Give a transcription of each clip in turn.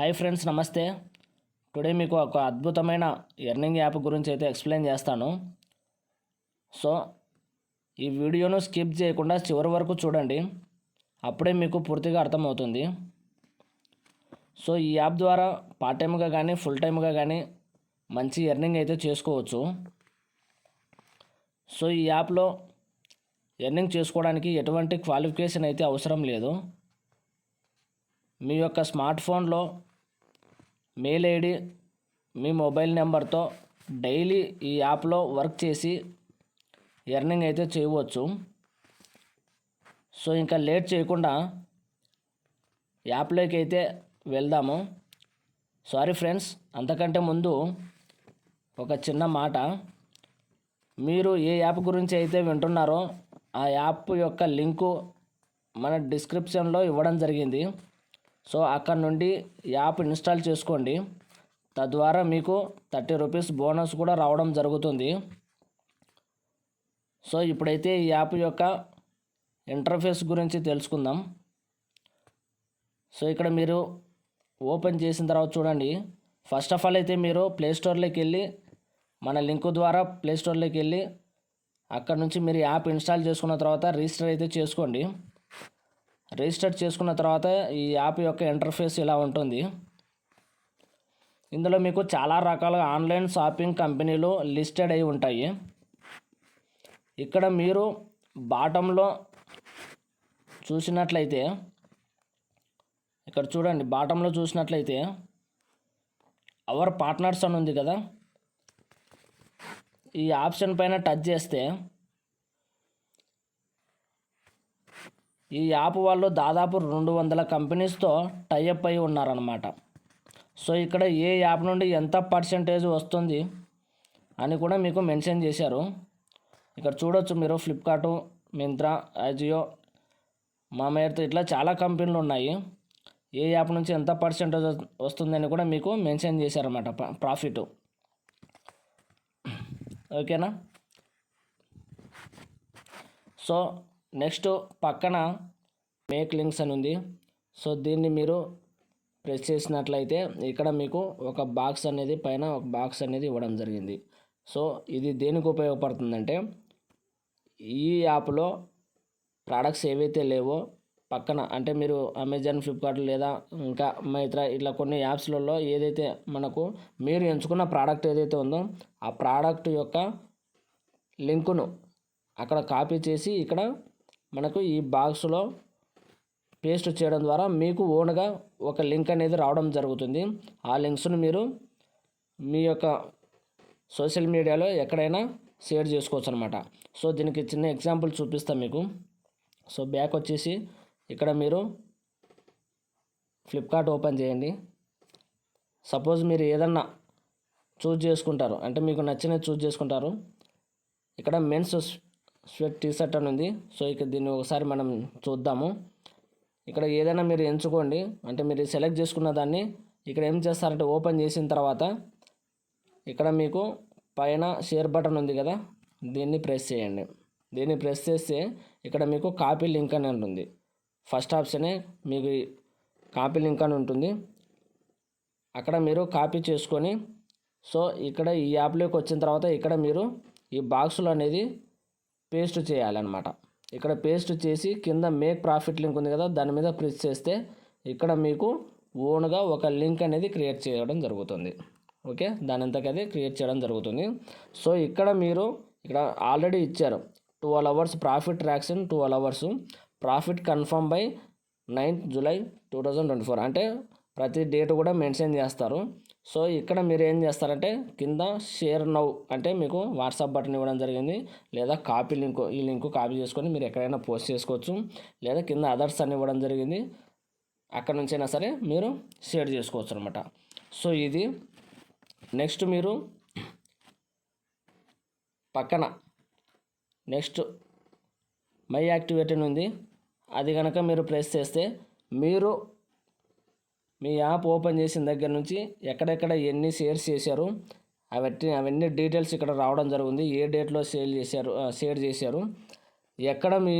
Hi friends నమస్తే. Today మీకు ఒక అద్భుతమైన ఎర్నింగ్ యాప్ గురించి అయితే ఎక్స్ప్లెయిన్ చేస్తాను. సో ఈ వీడియోను స్కిప్ చేయకుండా చివరి వరకు చూడండి. అప్పుడే మీకు పూర్తిగా అర్థమవుతుంది. సో ఈ యాప్ ద్వారా పార్ట్ టైమ్గా కానీ ఫుల్ టైమ్గా కానీ మంచి ఎర్నింగ్ అయితే చేసుకోవచ్చు. సో ఈ యాప్లో ఎర్నింగ్ చేసుకోవడానికి ఎటువంటి క్వాలిఫికేషన్ అయితే అవసరం లేదు. మీ యొక్క స్మార్ట్ ఫోన్లో మెయిల్ ఐడి మీ మొబైల్ నెంబర్తో డైలీ ఈ యాప్లో వర్క్ చేసి ఎర్నింగ్ అయితే చేయవచ్చు. సో ఇంకా లేట్ చేయకుండా యాప్లోకి అయితే వెళ్దాము. సారీ ఫ్రెండ్స్ అంతకంటే ముందు ఒక చిన్న మాట. మీరు ఏ యాప్ గురించి అయితే వింటున్నారో ఆ యాప్ యొక్క లింకు మన డిస్క్రిప్షన్లో ఇవ్వడం జరిగింది. సో అక్కడ నుండి యాప్ ఇన్స్టాల్ చేసుకోండి. తద్వారా మీకు థర్టీ రూపీస్ బోనస్ కూడా రావడం జరుగుతుంది. సో ఇప్పుడైతే ఈ యాప్ యొక్క ఇంటర్ఫేస్ గురించి తెలుసుకుందాం. సో ఇక్కడ మీరు ఓపెన్ చేసిన తర్వాత చూడండి. ఫస్ట్ ఆఫ్ ఆల్ అయితే మీరు ప్లేస్టోర్లోకి వెళ్ళి మన లింక్ ద్వారా ప్లేస్టోర్లోకి వెళ్ళి అక్కడ నుంచి మీరు యాప్ ఇన్స్టాల్ చేసుకున్న తర్వాత రిజిస్టర్ అయితే చేసుకోండి. రిజిస్టర్ చేసుకున్న తర్వాత ఈ యాప్ యొక్క ఇంటర్ఫేస్ ఇలా ఉంటుంది. ఇందులో మీకు చాలా రకాల ఆన్లైన్ షాపింగ్ కంపెనీలు లిస్టెడ్ అయి ఉంటాయి. ఇక్కడ మీరు బాటంలో చూసినట్లయితే ఇక్కడ చూడండి బాటంలో చూసినట్లయితే అవర్ పార్ట్నర్స్ అని ఉంది కదా. ఈ ఆప్షన్ పైన టచ్ చేస్తే ఈ యాప్ వాళ్ళు దాదాపు రెండు వందల కంపెనీస్తో టైఅప్ అయి ఉన్నారనమాట సో ఇక్కడ ఏ యాప్ నుండి ఎంత పర్సంటేజ్ వస్తుంది అని కూడా మీకు మెన్షన్ చేశారు. ఇక్కడ చూడొచ్చు మీరు ఫ్లిప్కార్ట్ మింత్రా అజియో మామయ్యతో ఇట్లా చాలా కంపెనీలు ఉన్నాయి. ఏ యాప్ నుంచి ఎంత పర్సెంటేజ్ వస్తుందని కూడా మీకు మెన్షన్ చేశారన్నమాట ప్రాఫిట్. ఓకేనా? సో నెక్స్ట్ పక్కన మేక్ లింక్స్ అని ఉంది. సో దీన్ని మీరు ప్రెస్ చేసినట్లయితే ఇక్కడ మీకు ఒక బాక్స్ అనేది పైన ఒక బాక్స్ అనేది ఇవ్వడం జరిగింది. సో ఇది దేనికి ఉపయోగపడుతుందంటే ఈ యాప్లో ప్రోడక్ట్స్ ఏవైతే లేవో పక్కన అంటే మీరు అమెజాన్ ఫ్లిప్కార్ట్ లేదా ఇంకా మైత్రా ఇట్లా కొన్ని యాప్స్లలో ఏదైతే మనకు మీరు ఎంచుకున్న ప్రోడక్ట్ ఏదైతే ఉందో ఆ ప్రోడక్ట్ యొక్క లింకును అక్కడ కాపీ చేసి ఇక్కడ మనకు ఈ బాక్స్లో పేస్ట్ చేయడం ద్వారా మీకు ఓన్గా ఒక లింక్ అనేది రావడం జరుగుతుంది. ఆ లింక్స్ను మీరు మీ యొక్క సోషల్ మీడియాలో ఎక్కడైనా షేర్ చేసుకోవచ్చు అనమాట సో దీనికి చిన్న ఎగ్జాంపుల్ చూపిస్తాను మీకు. సో బ్యాక్ వచ్చేసి ఇక్కడ మీరు ఫ్లిప్కార్ట్ ఓపెన్ చేయండి. సపోజ్ మీరు ఏదన్నా చూజ్ చేసుకుంటారు. అంటే మీకు నచ్చినది చూజ్ చేసుకుంటారు. ఇక్కడ మెన్స్ స్వెట్ టీ షర్ట్ అని ఉంది. సో ఇక దీన్ని ఒకసారి మనం చూద్దాము. ఇక్కడ ఏదైనా మీరు ఎంచుకోండి. అంటే మీరు సెలెక్ట్ చేసుకున్న దాన్ని ఇక్కడ ఏం చేస్తారంటే ఓపెన్ చేసిన తర్వాత ఇక్కడ మీకు పైన షేర్ బటన్ ఉంది కదా దీన్ని ప్రెస్ చేయండి. దీన్ని ప్రెస్ చేస్తే ఇక్కడ మీకు కాపీ లింక్ అని ఉంటుంది. ఫస్ట్ ఆప్షనే మీకు కాపీ లింక్ అని ఉంటుంది. అక్కడ మీరు కాపీ చేసుకొని సో ఇక్కడ ఈ యాప్లోకి వచ్చిన తర్వాత ఇక్కడ మీరు ఈ బాక్సులు అనేది పేస్ట్ చేయాలన్నమాట. ఇక్కడ పేస్ట్ చేసి కింద మేక్ ప్రాఫిట్ లింక్ ఉంది కదా దాని మీద ప్రెస్ చేస్తే ఇక్కడ మీకు ఓన్గా ఒక లింక్ అనేది క్రియేట్ చేయడం జరుగుతుంది. ఓకే? దాని అంతకదే క్రియేట్ చేయడం జరుగుతుంది. సో ఇక్కడ మీరు ఇక్కడ ఆల్రెడీ ఇచ్చారు. Twelve hours profit traction twelve hours profit confirm by ninth July two thousand twenty four. అంటే ప్రతి డేట్ కూడా మెన్షన్ చేస్తారు. సో ఇక్కడ మీరు ఏం చేస్తారంటే కింద షేర్ నౌ అంటే మీకు వాట్సాప్ బటన్ ఇవ్వడం జరిగింది. లేదా కాపీ లింక్ ఈ లింక్ కాపీ చేసుకొని మీరు ఎక్కడైనా పోస్ట్ చేసుకోవచ్చు. లేదా కింద అదర్స్ అని ఇవ్వడం జరిగింది. అక్కడ నుంచైనా సరే మీరు షేర్ చేసుకోవచ్చు అనమాట సో ఇది నెక్స్ట్ మీరు పక్కన నెక్స్ట్ మై యాక్టివేటెడ్ అని ఉంది. అది కనుక మీరు ప్రెస్ చేస్తే మీరు మీ యాప్ ఓపెన్ చేసిన దగ్గర నుంచి ఎక్కడెక్కడ ఎన్ని షేర్స్ చేశారు అవన్నీ అవన్నీ డీటెయిల్స్ ఇక్కడ రావడం జరుగుతుంది ఏ డేట్లో సేల్ చేశారు షేర్ చేశారు ఎక్కడ మీ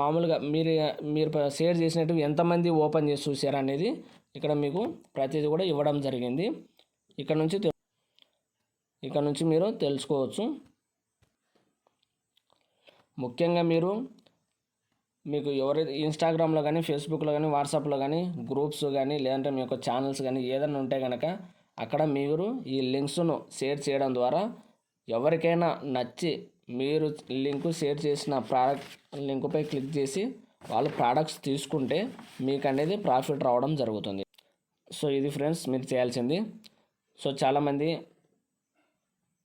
మామూలుగా మీరు మీరు షేర్ చేసినట్టు ఎంతమంది ఓపెన్ చేసి చూశారు అనేది ఇక్కడ మీకు ప్రతిదీ కూడా ఇవ్వడం జరిగింది. ఇక్కడ నుంచి తె- ఇక్కడ నుంచి మీరు తెలుసుకోవచ్చు. ముఖ్యంగా మీరు మీకు ఎవరైతే ఇన్స్టాగ్రామ్లో కానీ ఫేస్బుక్లో కానీ వాట్సాప్లో కానీ గ్రూప్స్ కానీ లేదంటే మీ యొక్క ఛానల్స్ కానీ ఏదైనా ఉంటే కనుక అక్కడ మీరు ఈ లింక్స్ను షేర్ చేయడం ద్వారా ఎవరికైనా నచ్చి మీరు లింక్ షేర్ చేసిన ప్రోడక్ట్ లింకుపై క్లిక్ చేసి వాళ్ళు ప్రోడక్ట్స్ తీసుకుంటే మీకు అనేది ప్రాఫిట్ రావడం జరుగుతుంది. సో ఇది ఫ్రెండ్స్ మీరు చేయాల్సింది. సో చాలామంది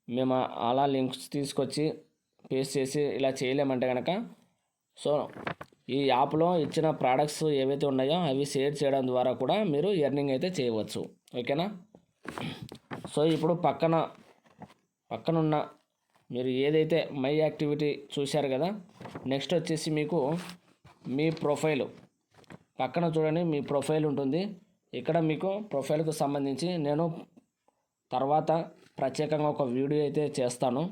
మేము అలా లింక్స్ తీసుకొచ్చి పేస్ట్ చేసి ఇలా చేయలేమంటే కనుక సో ఈ యాప్లో ఇచ్చిన ప్రోడక్ట్స్ ఏవైతే ఉన్నాయో అవి షేర్ చేయడం ద్వారా కూడా మీరు ఎర్నింగ్ అయితే చేయవచ్చు. ఓకేనా? సో ఇప్పుడు పక్కన పక్కనున్న మీరు ఏదైతే మై యాక్టివిటీ చూశారు కదా నెక్స్ట్ వచ్చేసి మీకు మీ ప్రొఫైల్ పక్కన చూడండి మీ ప్రొఫైల్ ఉంటుంది. ఇక్కడ మీకు ప్రొఫైల్కు సంబంధించి నేను తర్వాత ప్రత్యేకంగా ఒక వీడియో అయితే చేస్తాను.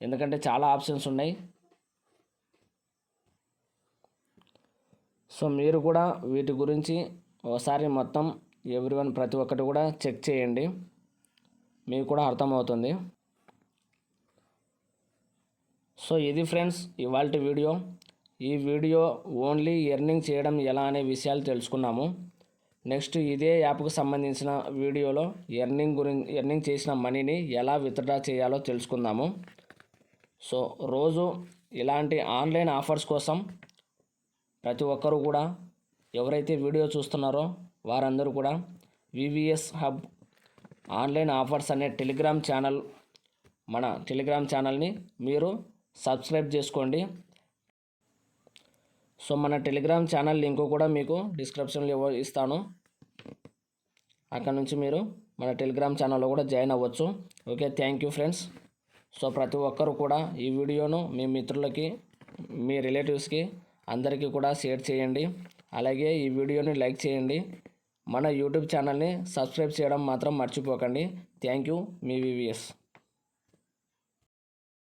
ఎందుకంటే చాలా ఆప్షన్స్ ఉన్నాయి. సో మీరు కూడా వీటి గురించి ఒకసారి మొత్తం ఎవ్రీవన్ ప్రతి ఒక్కటి కూడా చెక్ చేయండి. మీకు కూడా అర్థమవుతుంది. సో ఇది ఫ్రెండ్స్ ఇవాళ వీడియో. ఈ వీడియో ఓన్లీ ఎర్నింగ్ చేయడం ఎలా అనే విషయాలు తెలుసుకున్నాము. నెక్స్ట్ ఇదే యాప్కు సంబంధించిన వీడియోలో ఎర్నింగ్ గురించి ఎర్నింగ్ చేసిన మనీని ఎలా విత్డ్రా చేయాలో తెలుసుకుందాము. సో రోజు ఇలాంటి ఆన్లైన్ ఆఫర్స్ కోసం ప్రతి ఒక్కరూ కూడా ఎవరైతే వీడియో చూస్తున్నారో వారందరూ కూడా వివిఎస్ హబ్ ఆన్లైన్ ఆఫర్స్ అనే టెలిగ్రామ్ ఛానల్ మన టెలిగ్రామ్ ఛానల్ని మీరు సబ్స్క్రైబ్ చేసుకోండి. సో మన టెలిగ్రామ్ ఛానల్ లింక్ కూడా మీకు డిస్క్రిప్షన్లో ఇస్తాను. అక్కడ నుంచి మీరు మన టెలిగ్రామ్ ఛానల్లో కూడా జాయిన్ అవ్వచ్చు. Okay thank you friends. So ప్రతి ఒక్కరు కూడా ఈ వీడియోను మీ మిత్రులకి మీ రిలేటివ్స్కి అందరికీ కూడా షేర్ చేయండి. అలాగే ఈ వీడియోని లైక్ చేయండి. మన యూట్యూబ్ ఛానల్ని సబ్స్క్రైబ్ చేయడం మాత్రం మర్చిపోకండి. థ్యాంక్ యూ మీ వివిఎస్.